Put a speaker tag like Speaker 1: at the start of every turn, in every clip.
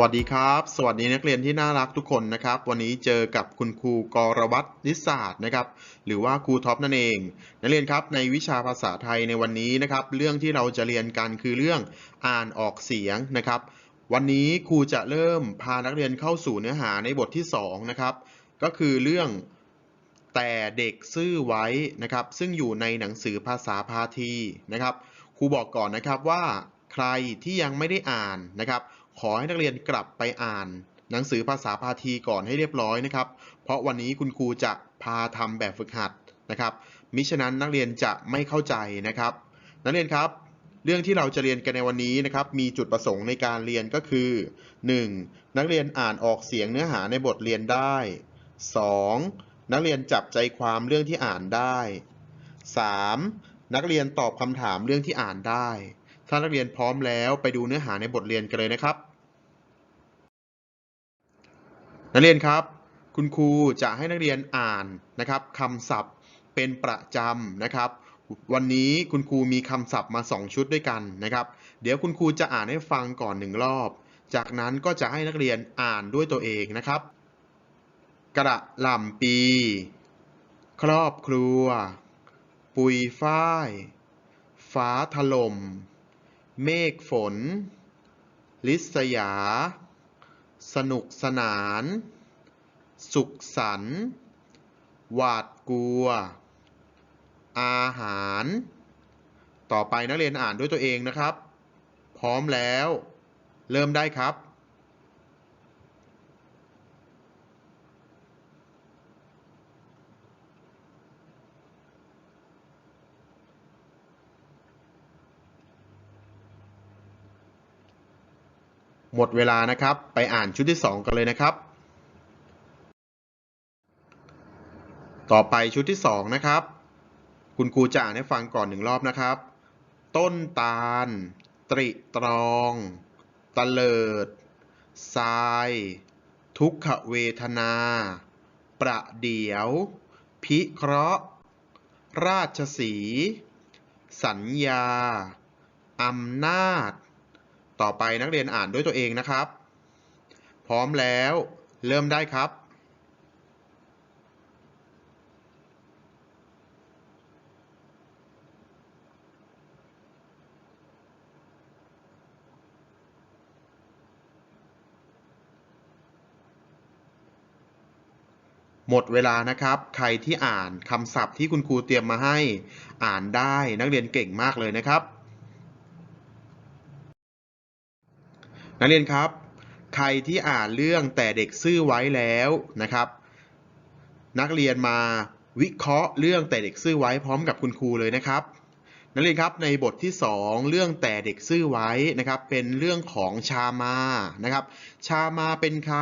Speaker 1: วัสดีครับ สวัสดีนักเรียนที่น่ารักทุกคนนะครับ วันนี้เจอกับคุณครูกรวัตรนิสศาสตร์นะครับ หรือว่าครูท็อปนั่นเอง นักเรียนครับในวิชาภาษาไทยในวันนี้นะครับ เรื่องที่เราจะเรียนกันคือเรื่องอ่านออกเสียงนะครับ วันนี้ครูจะเริ่มพานักเรียนเข้าสู่เนื้อหาในบทที่สองนะครับ ก็คือเรื่องแต่เด็กซื่อไว้นะครับ ซึ่งอยู่ในหนังสือภาษาพาทีนะครับ ครูบอกก่อนนะครับว่าใครที่ยังไม่ได้อ่านนะครับ ขอให้นักเรียนกลับไปอ่าน หนังสือภาษาพาทีก่อนให้เรียบร้อยนะครับ เพราะวันนี้คุณครูจะพาทำแบบฝึกหัดนะครับ มิฉะนั้นนักเรียนจะไม่เข้าใจนะครับ นักเรียนครับ เรื่องที่เราจะเรียนกันในวันนี้นะครับ มีจุดประสงค์ในการเรียนก็คือ 1. นักเรียนอ่านออกเสียงเนื้อหาในบทเรียนได้ 2. นักเรียนจับใจความเรื่องที่อ่านได้ 3. นักเรียนตอบคำถามเรื่องที่อ่านได้ ถ้านักเรียนพร้อมแล้วไปดูเนื้อหาในบทเรียนกันเลยนะครับ นักเรียนครับ คุณครูจะให้นักเรียนอ่านนะครับคำศัพท์เป็นประจำนะครับ วันนี้คุณครูมีคำศัพท์มา 2 ชุดด้วยกันนะครับ เดี๋ยวคุณครูจะอ่านให้ฟังก่อนหนึ่งรอบ จากนั้นก็จะให้นักเรียนอ่านด้วยตัวเองนะครับ กระหล่ำปี ครอบครัว ปุยฝ้าย ฟ้าถล่ม เมฆฝน ลิษยา สนุกสนาน สุขสันต์หวาดกลัว อาหาร ต่อไปนักเรียนอ่านด้วยตัวเองนะครับ พร้อมแล้ว เริ่มได้ครับ หมดเวลานะครับ ไปอ่านชุดที่ 2 กันเลยนะครับ ต่อไปชุดที่ 2 นะครับ คุณครูจะอ่านให้ฟังก่อนหนึ่งรอบนะครับ ต้นตาล ตริตรองตะเลิดทราย ทุกขเวทนา ประเดี๋ยว พิเคราะห์ ราชสี สัญญาอำนาจ ต่อไปนักเรียนอ่านด้วยตัวเองนะครับ พร้อมแล้วเริ่มได้ครับหมดเวลานะครับ ใครที่อ่านคำศัพท์ที่คุณครูเตรียมมาให้ อ่านได้นักเรียนเก่งมากเลยนะครับ นักเรียนครับ ใครที่อ่านเรื่องแต่เด็กซื่อไว้แล้วนะครับ นักเรียนมาวิเคราะห์เรื่องแต่เด็กซื่อไว้พร้อมกับคุณครูเลยนะครับ นักเรียนครับในบทที่ 2 เรื่องแต่เด็กซื่อไว้นะครับ เป็นเรื่องของชามานะครับ ชามาเป็นใคร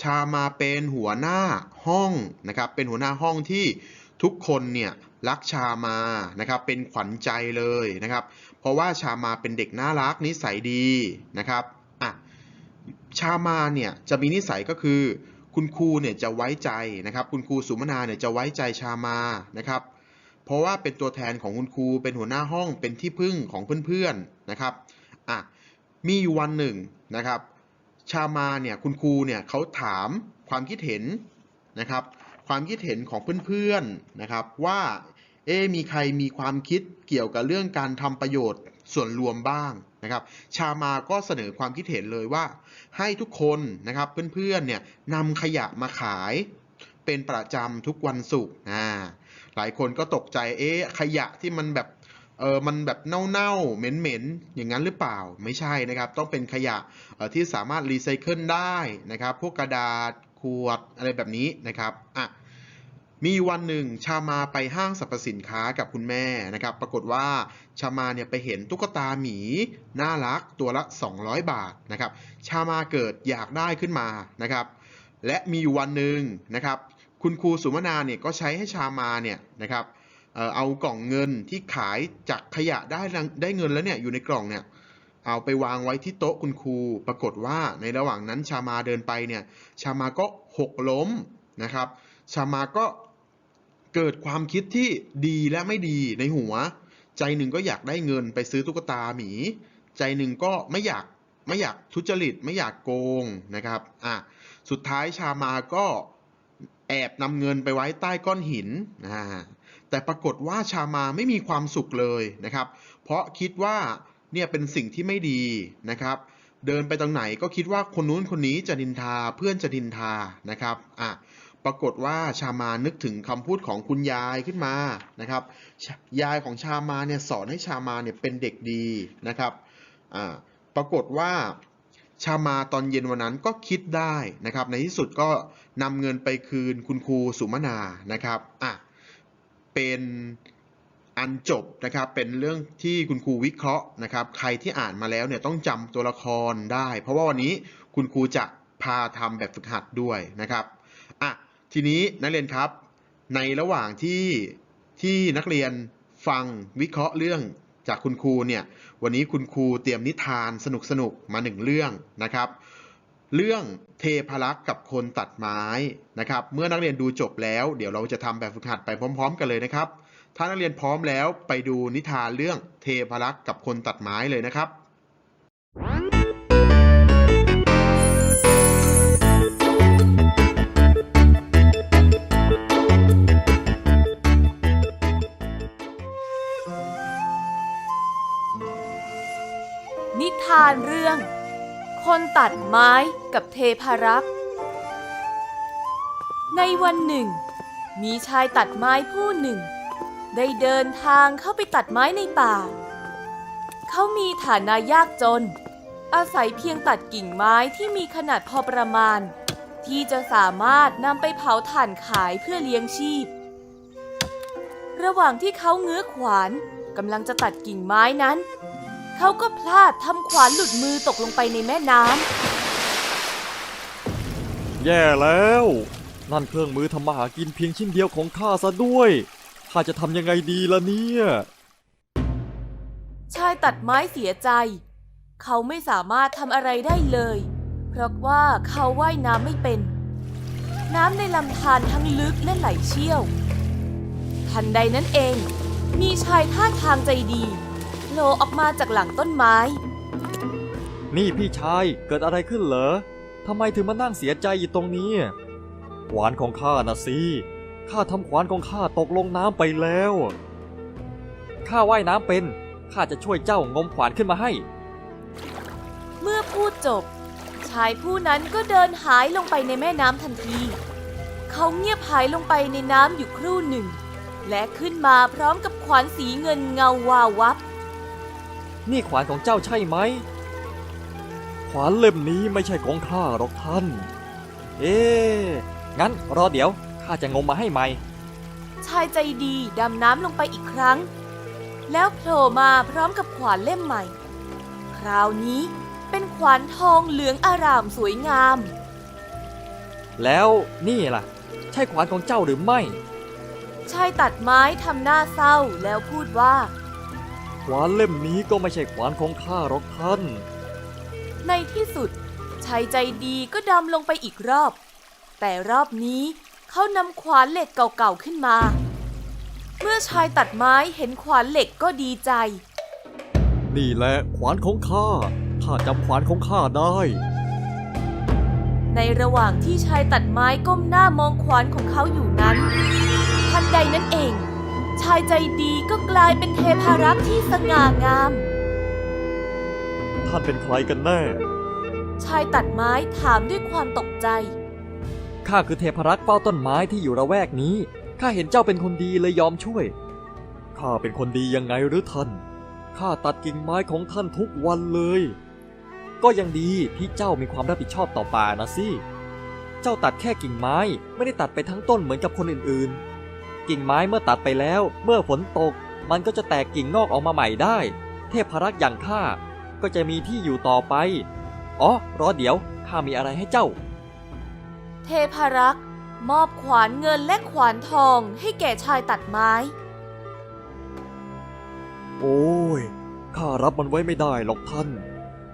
Speaker 1: ชามาเป็นหัวหน้าห้องนะครับ เป็นหัวหน้าห้องที่ทุกคนเนี่ยรักชามานะครับ เป็นขวัญใจเลยนะครับ เพราะว่าชามาเป็นเด็กน่ารักนิสัยดีนะครับ ชามาเนี่ยจะมีนิสัยก็คือ คุณครูเนี่ยจะไว้ใจนะครับ คุณครูสุมนาเนี่ยจะไว้ใจชามานะครับ เพราะว่าเป็นตัวแทนของคุณครูเป็นหัวหน้าห้องเป็นที่พึ่งของเพื่อนๆนะครับอะมีอยู่วันหนึ่งนะครับ ชามาเนี่ยคุณครูเนี่ยเขาถามความคิดเห็นนะครับ ความคิดเห็นของเพื่อนๆนะครับว่าเอ๊มีใครมีความคิดเกี่ยวกับเรื่องการทำประโยชน์ส่วนรวมบ้าง นะครับ ชามาก็เสนอความคิดเห็นเลยว่า ให้ทุกคนนะครับเพื่อนๆเนี่ยนำขยะมาขายเป็นประจำทุกวันศุกร์อ่าหลายคนก็ตกใจเอ๊ะขยะที่มันแบบเออมันแบบเน่าๆเหม็นๆอย่างนั้นหรือเปล่าไม่ใช่นะครับ ต้องเป็นขยะที่สามารถรีไซเคิลได้นะครับ พวกกระดาษขวดอะไรแบบนี้นะครับอะ มีวันหนึ่งชามาไปห้างสรรพสินค้ากับคุณแม่นะครับ ปรากฏว่าชามาเนี่ยไปเห็นตุ๊กตาหมี น่ารักตัวละ 200 บาทนะครับ ชามาเกิดอยากได้ขึ้นมานะครับ และมีวันหนึ่งนะครับ คุณครูสุมนาเนี่ยก็ใช้ให้ชามาเนี่ยนะครับเอากล่องเงินที่ขายจากขยะได้ได้เงินแล้วเนี่ยอยู่ในกล่องเนี่ยเอาไปวางไว้ที่โต๊ะคุณครู ปรากฏว่าในระหว่างนั้นชามาเดินไปเนี่ย ชามาก็หกล้มนะครับ ชามาก็ เกิดความคิดที่ดีและไม่ดีในหัว ใจหนึ่งก็อยากได้เงินไปซื้อตุ๊กตาหมี ใจหนึ่งก็ไม่อยากไม่อยากทุจริตไม่อยากโกงนะครับอะสุดท้ายชามาก็แอบนำเงินไปไว้ใต้ก้อนหินอ่าแต่ปรากฏว่าชามาไม่มีความสุขเลยนะครับ เพราะคิดว่าเนี่ยเป็นสิ่งที่ไม่ดีนะครับ เดินไปตรงไหนก็คิดว่าคนนู้นคนนี้จะนินทาเพื่อนจะนินทานะครับอะ ปรากฏว่าชามานึกถึงคำพูดของคุณยายขึ้นมานะครับ ยายของชามาเนี่ยสอนให้ชามาเนี่ยเป็นเด็กดีนะครับปรากฏว่าชามาตอนเย็นวันนั้นก็คิดได้นะครับ ในที่สุดก็นำเงินไปคืนคุณครูสุมนานะครับอะเป็นอันจบนะครับเป็นเรื่องที่คุณครูวิเคราะห์นะครับ ใครที่อ่านมาแล้วเนี่ยต้องจำตัวละครได้ เพราะว่าวันนี้คุณครูจะพาทำแบบฝึกหัดด้วยนะครับ ทีนี้นักเรียนครับ ในระหว่างที่ที่นักเรียนฟังวิเคราะห์เรื่องจากคุณครูเนี่ย วันนี้คุณครูเตรียมนิทานสนุกๆมาหนึ่งเรื่องนะครับ เรื่องเทพารักษ์กับคนตัดไม้นะครับ เมื่อนักเรียนดูจบแล้ว เดี๋ยวเราจะทำแบบฝึกหัดไปพร้อม ๆ กันเลยนะครับ ถ้านักเรียนพร้อมแล้วไปดูนิทานเรื่องเทพารักษ์กับคนตัดไม้เลยนะครับา
Speaker 2: นเรื่อง คนตัดไม้กับเทพารักษ์ ในวันหนึ่ง มีชายตัดไม้ผู้หนึ่ง ได้เดินทางเข้าไปตัดไม้ในป่า เขามีฐานะยากจน อาศัยเพียงตัดกิ่งไม้ที่มีขนาดพอประมาณ ที่จะสามารถนำไปเผาถ่านขายเพื่อเลี้ยงชีพ ระหว่างที่เขาเงื้อขวานกำลังจะตัดกิ่งไม้นั้น เขาก็พลาดทำขวานหลุดมือตกลงไปในแม่น้ำ
Speaker 3: แย่แล้ว นั่นเครื่องมือทำมาหากินเพียงชิ้นเดียวของข้าซะด้วย ข้าจะทำยังไงดีล่ะเนี่ย
Speaker 2: ชายตัดไม้เสียใจ เขาไม่สามารถทำอะไรได้เลย เพราะว่าเขาว่ายน้ำไม่เป็น น้ำในลำธารทั้งลึกและไหลเชี่ยว ทันใดนั้นเอง มีชายท่าทางใจดีโผ ล่ออกมาจากหลังต้นไม้
Speaker 3: นี่พี่ชายเกิดอะไรขึ้นเหรอทำไมถึงมานั่งเสียใจอยู่ตรงนี้ ขวานของข้านะสิข้าทำขวานของข้าตกลงน้ำไปแล้วข้าว่ายน้ำเป็นข้าจะช่วยเจ้างมขวานขึ้นมาให้
Speaker 2: เมื่อพูดจบ ชายผู้นั้นก็เดินหายลงไปในแม่น้ำทันที เขาเงียบหายลงไปในน้ำอยู่ครู่หนึ่ง และขึ้นมาพร้อมกับขวานสีเงินเงาวาววับ
Speaker 3: นี่ขวานของเจ้าใช่ไหม ขวานเล่มนี้ไม่ใช่ของข้าหรอกท่าน เอ๊ะงั้นรอเดี๋ยวข้าจะงมมาให้ใหม่
Speaker 2: ชายใจดีดำน้ำลงไปอีกครั้ง แล้วโผล่มาพร้อมกับขวานเล่มใหม่ คราวนี้เป็นขวานทองเหลืองอารามสวยงาม
Speaker 3: แล้วนี่ล่ะ ใช่ขวานของเจ้าหรือไม่
Speaker 2: ชายตัดไม้ทำหน้าเศร้าแล้วพูดว่า
Speaker 3: ขวานเล่มนี้ก็ไม่ใช่ขวานของข้าหรอกท่าน
Speaker 2: ในที่สุดชายใจดีก็ดำลงไปอีกรอบ แต่รอบนี้เขานำขวานเหล็กเก่าๆขึ้นมา เมื่อชายตัดไม้เห็นขวานเหล็กก็ดีใจ
Speaker 3: นี่แหละขวานของข้าข้าจำขวานของข้าได้
Speaker 2: ในระหว่างที่ชายตัดไม้ก้มหน้ามองขวานของเขาอยู่นั้น ทันใดนั้นเอง ชายใจดีก็กลายเป็นเทพารักษ์ที่สง่างาม
Speaker 3: ท่านเป็นใครกันแน่
Speaker 2: ชายตัดไม้ถามด้วยความตกใจ
Speaker 3: ข้าคือเทพรักษ์เฝ้าต้นไม้ที่อยู่ระแวกนี้ ข้าเห็นเจ้าเป็นคนดีเลยยอมช่วย ข้าเป็นคนดียังไงหรือท่าน ข้าตัดกิ่งไม้ของท่านทุกวันเลย ก็ยังดีที่เจ้ามีความรับผิดชอบต่อป่านะสิ เจ้าตัดแค่กิ่งไม้ไม่ได้ตัดไปทั้งต้นเหมือนกับคนอื่นๆ กิ่งไม้เมื่อตัดไปแล้ว เมื่อฝนตก มันก็จะแตกกิ่งงอกออกมาใหม่ได้ เทพรักษ์อย่างข้าก็จะมีที่อยู่ต่อไป อ๋อ รอเดี๋ยวข้ามีอะไรให้เจ้า
Speaker 2: เทพารักษ์มอบขวานเงินและขวานทองให้แก่ชายตัดไม้
Speaker 3: โอ้ย ข้ารับมันไว้ไม่ได้หรอกท่าน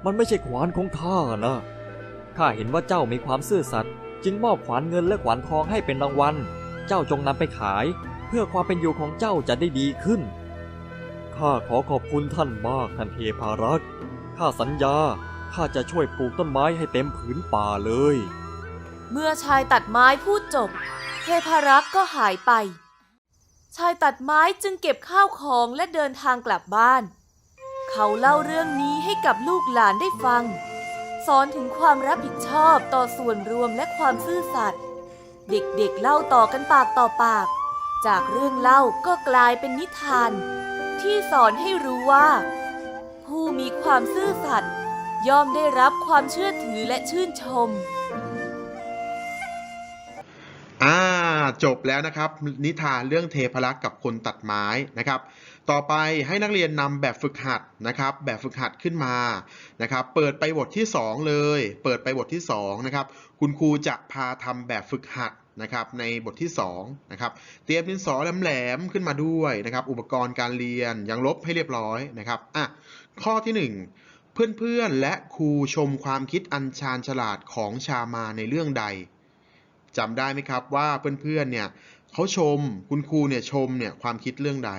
Speaker 3: มันไม่ใช่ขวานของข้านะ ข้าเห็นว่าเจ้ามีความซื่อสัตย์จึงมอบขวานเงินและขวานทองให้เป็นรางวัล เจ้าจงนำไปขาย เพื่อความเป็นอยู่ของเจ้าจะได้ดีขึ้น ข้าขอขอบคุณท่านมากท่านเทพารักษ์ ข้าสัญญาข้าจะช่วยปลูกต้นไม้ให้เต็มผืนป่าเลย
Speaker 2: เมื่อชายตัดไม้พูดจบ เทพารักษ์ก็หายไป ชายตัดไม้จึงเก็บข้าวของและเดินทางกลับบ้าน เขาเล่าเรื่องนี้ให้กับลูกหลานได้ฟัง สอนถึงความรับผิดชอบต่อส่วนรวมและความซื่อสัตย์ เด็กๆเล่าต่อกันปากต่อปาก จากเรื่องเล่าก็กลายเป็นนิทาน ที่สอนให้รู้ว่า ผู้มีความซื่อสัตย์ย่อมได้รับความเชื่อถือและชื่นชม
Speaker 1: จบแล้วนะครับ นิทานเรื่องเทพรักษ์กับคนตัดไม้นะครับ ต่อไปให้นักเรียนนำแบบฝึกหัดนะครับ แบบฝึกหัดขึ้นมานะครับ เปิดไปบทที่ 2 เลย เปิดไปบทที่2นะครับ คุณครูจะพาทำแบบฝึกหัดนะครับในบทที่2นะครับเตรียมดินสอแหลมๆขึ้นมาด้วยนะครับอุปกรณ์การเรียนยังลบให้เรียบร้อยนะครับอะข้อที่ 1 เพื่อนๆและครูชมความคิดอันชาญฉลาดของชามาในเรื่องใด จำได้ไหมครับว่าเพื่อนๆเนี่ยเขาชมคุณครูเนี่ยชมเนี่ยความคิดเรื่องใด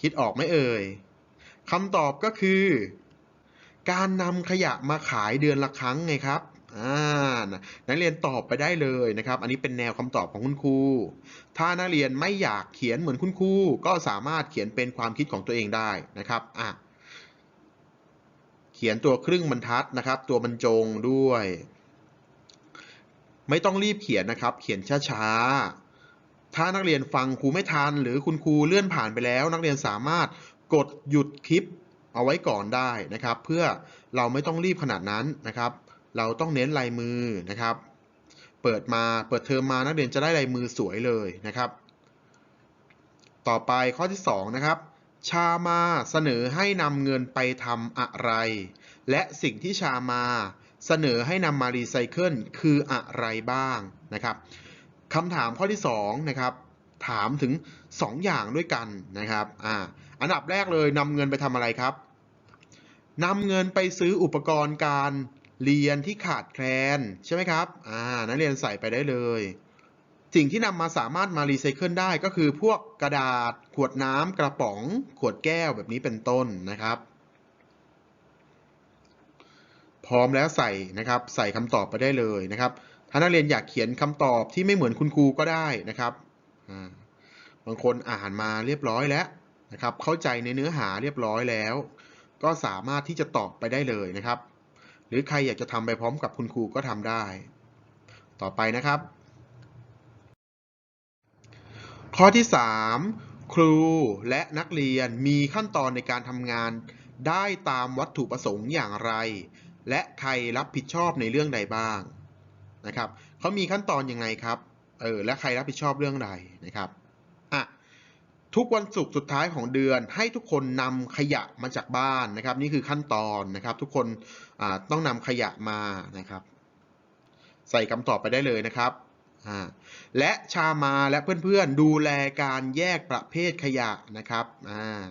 Speaker 1: คิดออกไหมเอ่ยคำตอบก็คือ การนำขยะมาขายเดือนละครั้งไงครับอ่านักเรียนตอบไปได้เลยนะครับ อันนี้เป็นแนวคำตอบของคุณครู ถ้านักเรียนไม่อยากเขียนเหมือนคุณครูก็สามารถเขียนเป็นความคิดของตัวเองได้นะครับอะเขียนตัวครึ่งบรรทัดนะครับ ตัวบรรจงด้วย ไม่ต้องรีบเขียนนะครับ เขียนช้าๆ ถ้านักเรียนฟังครูไม่ทัน หรือคุณครูเลื่อนผ่านไปแล้ว นักเรียนสามารถกดหยุดคลิปเอาไว้ก่อนได้นะครับ เพื่อเราไม่ต้องรีบขนาดนั้นนะครับ เราต้องเน้นลายมือนะครับ เปิดมาเปิดเทอมมานักเรียนจะได้ลายมือสวยเลยนะครับ ต่อไปข้อที่2นะครับชามาเสนอให้นำเงินไปทำอะไร และสิ่งที่ชามา เสนอให้นำมารีไซเคิลคืออะไรบ้างนะครับคำถามข้อที่2นะครับถามถึง 2 อย่างด้วยกันนะครับอ่าอันดับแรกเลยนำเงินไปทำอะไรครับนำเงินไปซื้ออุปกรณ์การเรียนที่ขาดแคลนใช่ไหมครับอ่านักเรียนใส่ไปได้เลย สิ่งที่นำมาสามารถมารีไซเคิลได้ก็คือพวกกระดาษ ขวดน้ำกระป๋อง ขวดแก้วแบบนี้เป็นต้นนะครับ พร้อมแล้วใส่นะครับใส่คำตอบไปได้เลยนะครับถ้านักเรียนอยากเขียนคำตอบที่ไม่เหมือนคุณครูก็ได้นะครับบางคนอ่านมาเรียบร้อยแล้วนะครับเข้าใจในเนื้อหาเรียบร้อยแล้ว ก็สามารถที่จะตอบไปได้เลยนะครับ หรือใครอยากจะทำไปพร้อมกับคุณครูก็ทำได้ ต่อไปนะครับ ข้อที่ 3 ครูและนักเรียนมีขั้นตอนในการทำงานได้ตามวัตถุประสงค์อย่างไร และใครรับผิดชอบในเรื่องใดบ้างนะครับเขามีขั้นตอนยังไงครับเออและใครรับผิดชอบเรื่องใดนะครับอะทุกวันศุกร์สุดท้ายของเดือนให้ทุกคนนำขยะมาจากบ้านนะครับ นี่คือขั้นตอนนะครับ ทุกคนต้องนำขยะมานะครับ ใส่คำตอบไปได้เลยนะครับ และชามาและเพื่อนๆดูแลการแยกประเภทขยะนะครับา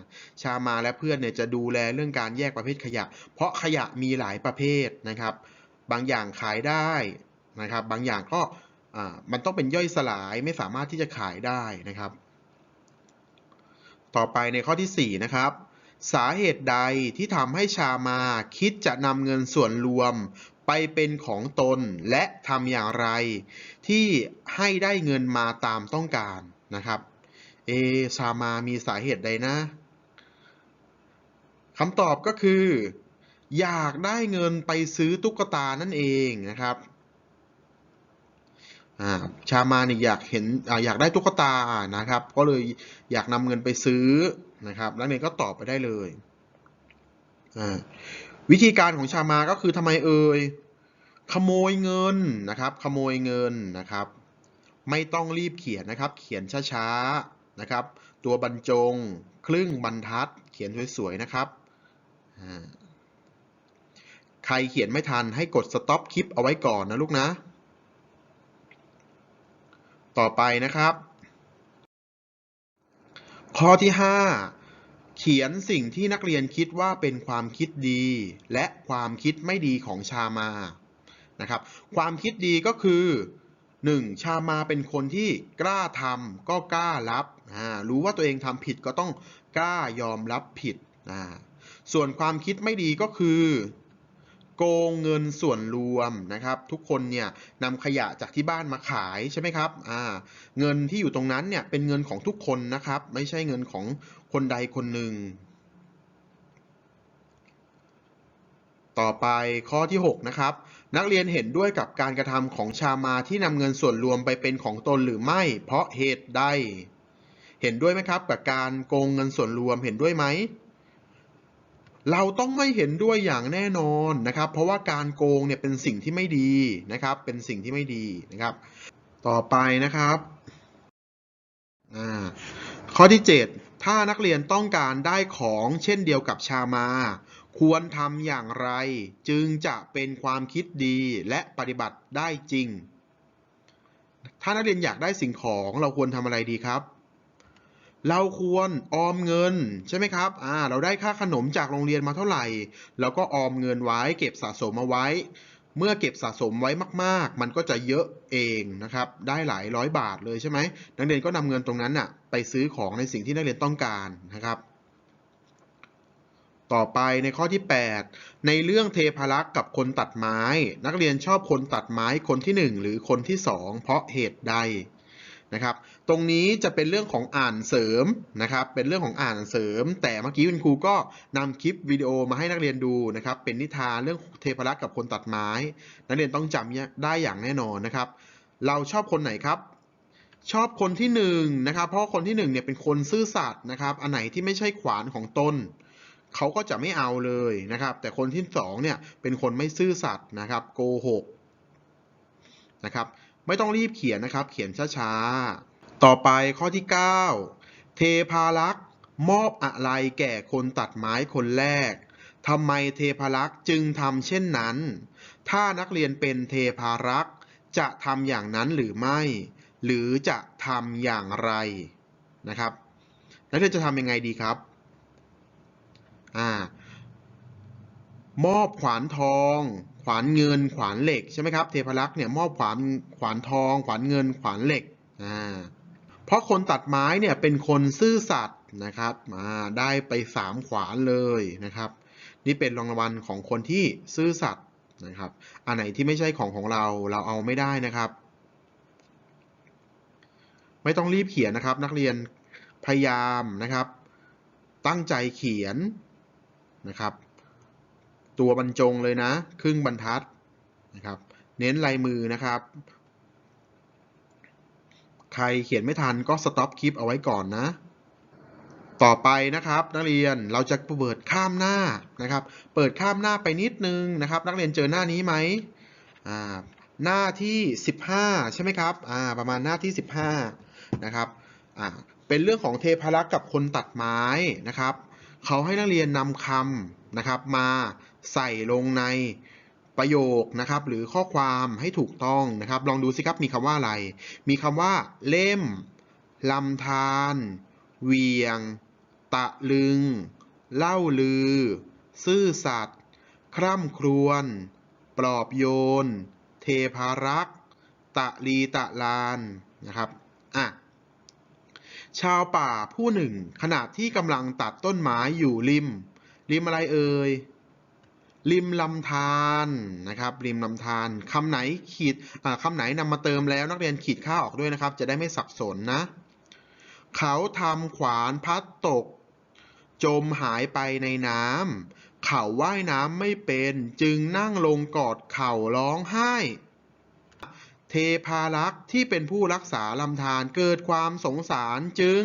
Speaker 1: ชามาและเพื่อนเนี่ยจะดูแลเรื่องการแยกประเภทขยะ เพราะขยะมีหลายประเภทนะครับ บางอย่างขายได้นะครับ บางอย่างก็มันต้องเป็นย่อยสลายไม่สามารถที่จะขายได้นะครับ ต่อไปในข้อที่ 4 นะครับ สาเหตุใดที่ทำให้ชามาคิดจะนำเงินส่วนรวม ไปเป็นของตนและทำอย่างไร ที่ให้ได้เงินมาตามต้องการนะครับเอชามามีสาเหตุใดนะคำตอบก็คือ อยากได้เงินไปซื้อตุ๊กตานั่นเองนะครับาชามาเนี่ยอยากเห็นออยากได้ตุ๊กตานะครับ ก็เลยอยากนำเงินไปซื้อนะครับนักเรียนก็ตอบไปได้เลยอ่า วิธีการของชามาก็คือทำไมเอ่ยขโมยเงินนะครับ ขโมยเงินนะครับ ไม่ต้องรีบเขียนนะครับ เขียนช้าๆนะครับ ตัวบรรจง ครึ่งบรรทัด เขียนสวยๆนะครับใครเขียนไม่ทันให้กด stop คลิปเอาไว้ก่อนนะลูกนะ ต่อไปนะครับ ข้อที่ 5 เขียนสิ่งที่นักเรียนคิดว่าเป็นความคิดดี และความคิดไม่ดีของชามานะครับ ความคิดดีก็คือ 1. ชามาเป็นคนที่กล้าทำก็กล้ารับ รู้ว่าตัวเองทำผิดก็ต้องกล้ายอมรับผิด ส่วนความคิดไม่ดีก็คือ โกงเงินส่วนรวมนะครับ ทุกคนเนี่ยนำขยะจากที่บ้านมาขายใช่ไหมครับอ่าเงินที่อยู่ตรงนั้นเนี่ยเป็นเงินของทุกคนนะครับ ไม่ใช่เงินของคนใดคนหนึ่ง ต่อไปข้อที่ 6 นะครับนักเรียนเห็นด้วยกับการกระทำของชามาที่นำเงินส่วนรวมไปเป็นของตนหรือไม่ เพราะเหตุใด เห็นด้วยไหมครับกับการโกงเงินส่วนรวมเห็นด้วยไหม เราต้องไม่เห็นด้วยอย่างแน่นอนนะครับ เพราะว่าการโกงเนี่ยเป็นสิ่งที่ไม่ดีนะครับ เป็นสิ่งที่ไม่ดีนะครับ ต่อไปนะครับข้อที่ 7 ถ้านักเรียนต้องการได้ของเช่นเดียวกับชามา ควรทำอย่างไร จึงจะเป็นความคิดดีและปฏิบัติได้จริง ถ้านักเรียนอยากได้สิ่งของเราควรทำอะไรดีครับ เราควรออมเงินใช่ไหมครับ อ่า เราได้ค่าขนมจากโรงเรียนมาเท่าไหร่ เราก็ออมเงินไว้ เก็บสะสมเอาไว้ เมื่อเก็บสะสมไว้มาก ๆ มันก็จะเยอะเองนะครับ ได้หลายร้อยบาทเลยใช่ไหม นักเรียนก็นำเงินตรงนั้นน่ะไปซื้อของในสิ่งที่นักเรียนต้องการนะครับ ต่อไปในข้อที่ 8 ในเรื่องเทพารักษ์กับคนตัดไม้ นักเรียนชอบคนตัดไม้คนที่ 1 หรือคนที่ 2 เพราะเหตุใด นะครับ ตรงนี้จะเป็นเรื่องของอ่านเสริมนะครับ เป็นเรื่องของอ่านเสริม แต่เมื่อกี้คุณครูก็นำคลิปวิดีโอมาให้นักเรียนดูนะครับ เป็นนิทานเรื่องเทพรักษ์กับคนตัดไม้ นักเรียนต้องจำได้อย่างแน่นอนนะครับ เราชอบคนไหนครับ ชอบคนที่หนึ่งนะครับ เพราะคนที่หนึ่งเนี่ยเป็นคนซื่อสัตย์นะครับ อันไหนที่ไม่ใช่ขวานของตนเขาก็จะไม่เอาเลยนะครับ แต่คนที่สองเนี่ยเป็นคนไม่ซื่อสัตย์นะครับ โกหกนะครับ ไม่ต้องรีบเขียนนะครับ เขียนช้าๆ ต่อไปข้อที่ 9 เทพารักษ์มอบอะไรแก่คนตัดไม้คนแรกทำไมเทพารักษ์จึงทำเช่นนั้น ถ้านักเรียนเป็นเทพารักษ์จะทำอย่างนั้นหรือไม่ หรือจะทำอย่างไรนะครับ นักเรียนจะทำยังไงดีครับ อ่า มอบขวานทอง ขวานเงิน ขวานเหล็กใช่ไหมครับ เทพรักษ์เนี่ยมอบขวานขวานทอง ขวานเงิน ขวานเหล็กอ่าเพราะคนตัดไม้เนี่ยเป็นคนซื่อสัตย์นะครับอ่าได้ไปสามขวานเลยนะครับ นี่เป็นรางวัลของคนที่ซื่อสัตย์นะครับ อันไหนที่ไม่ใช่ของของเราเราเอาไม่ได้นะครับ ไม่ต้องรีบเขียนนะครับ นักเรียนพยายามนะครับ ตั้งใจเขียนนะครับ ตัวบรรจงเลยนะ ครึ่งบรรทัดนะครับ เน้นลายมือนะครับ ใครเขียนไม่ทันก็สต็อปคลิปเอาไว้ก่อนนะ ต่อไปนะครับนักเรียนเราจะเปิดข้ามหน้านะครับ เปิดข้ามหน้าไปนิดนึงนะครับ นักเรียนเจอหน้านี้ไหมอ่าหน้าที่ 15 ใช่ไหมครับอ่าประมาณหน้าที่ 15 นะครับอ่าเป็นเรื่องของเทพารักษ์กับคนตัดไม้นะครับเขาให้นักเรียนนำคำนะครับ มา ใส่ลงในประโยคนะครับหรือข้อความให้ถูกต้องนะครับ ลองดูสิครับมีคำว่าอะไร มีคำว่าเล่มลำธารเวียง ตะลึง เล่าลือ ซื่อสัตย์คร่ำครวญปลอบโยน เทพารักษ์ตะลีตะลานนะครับอะชาวป่าผู้หนึ่ง ขณะที่กำลังตัดต้นไม้อยู่ริม ริมอะไรเอ่ย ริมลำธารนะครับริมลำธารคำไหนขีดคำไหนนำมาเติมแล้วนักเรียนขีดค่าออกด้วยนะครับ จะได้ไม่สับสนนะ เขาทำขวานพัดตก จมหายไปในน้ำเขาว่ายน้ำไม่เป็นจึงนั่งลงกอดเข่าร้องไห้ เทพารักษ์ที่เป็นผู้รักษาลำธารเกิดความสงสารจึง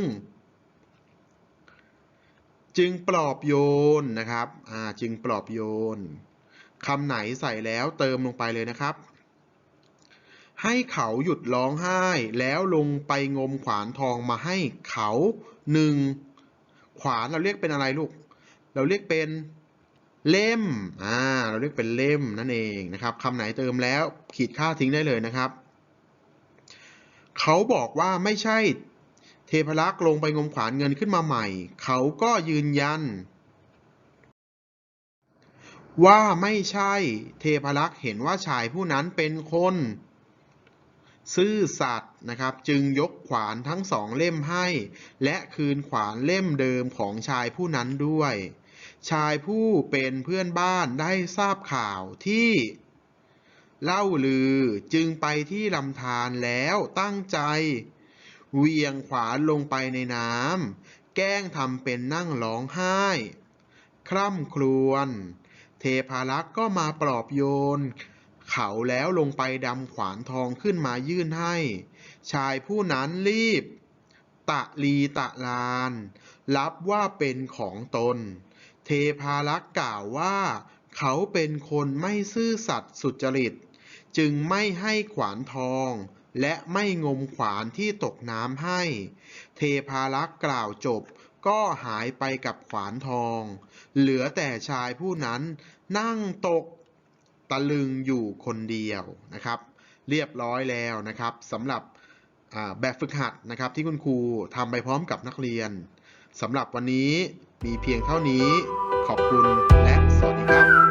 Speaker 1: จึงปลอบโยนนะครับอ่าจึงปลอบโยนคำไหนใส่แล้วเติมลงไปเลยนะครับ ให้เขาหยุดร้องไห้แล้วลงไปงมขวานทองมาให้เขาหนึ่งขวานเราเรียกเป็นอะไรลูก เราเรียกเป็นเล่ม อ่า เราเรียกเป็นเล่มนั่นเองนะครับคำไหนเติมแล้วขีดค่าทิ้งได้เลยนะครับ เขาบอกว่าไม่ใช่ พรักษ์ลงไปงมขวานเงินขึ้นมาใหม่ เขาก็ยืนยัน ว่าไม่ใช่เทพรักษ์เห็นว่าชายผู้นั้นเป็นคน ซื่อสัตย์นะครับ จึงยกขวานทั้งสองเล่มให้ และคืนขวานเล่มเดิมของชายผู้นั้นด้วย ชายผู้เป็นเพื่อนบ้านได้ทราบข่าวที่เล่าลือจึงไปที่ลำธารแล้วตั้งใจ เวียงขวานลงไปในน้ำ แกล้งทำเป็นนั่งร้องไห้ คร่ำครวญ เทพารักษ์ก็มาปลอบโยน เขาแล้วลงไปดำขวานทองขึ้นมายื่นให้ ชายผู้นั้นรีบ ตะลีตะลาน รับว่าเป็นของตน เทพารักษ์กล่าวว่าเขาเป็นคนไม่ซื่อสัตย์สุจริต จึงไม่ให้ขวานทอง และไม่งมขวานที่ตกน้ำให้ เทพารักษ์กล่าวจบ ก็หายไปกับขวานทอง เหลือแต่ชายผู้นั้นนั่งตกตะลึงอยู่คนเดียวนะครับ เรียบร้อยแล้วนะครับสำหรับแบบฝึกหัดนะครับที่คุณครูทำไปพร้อมกับนักเรียนสำหรับวันนี้มีเพียงเท่านี้ขอบคุณและสวัสดีครับ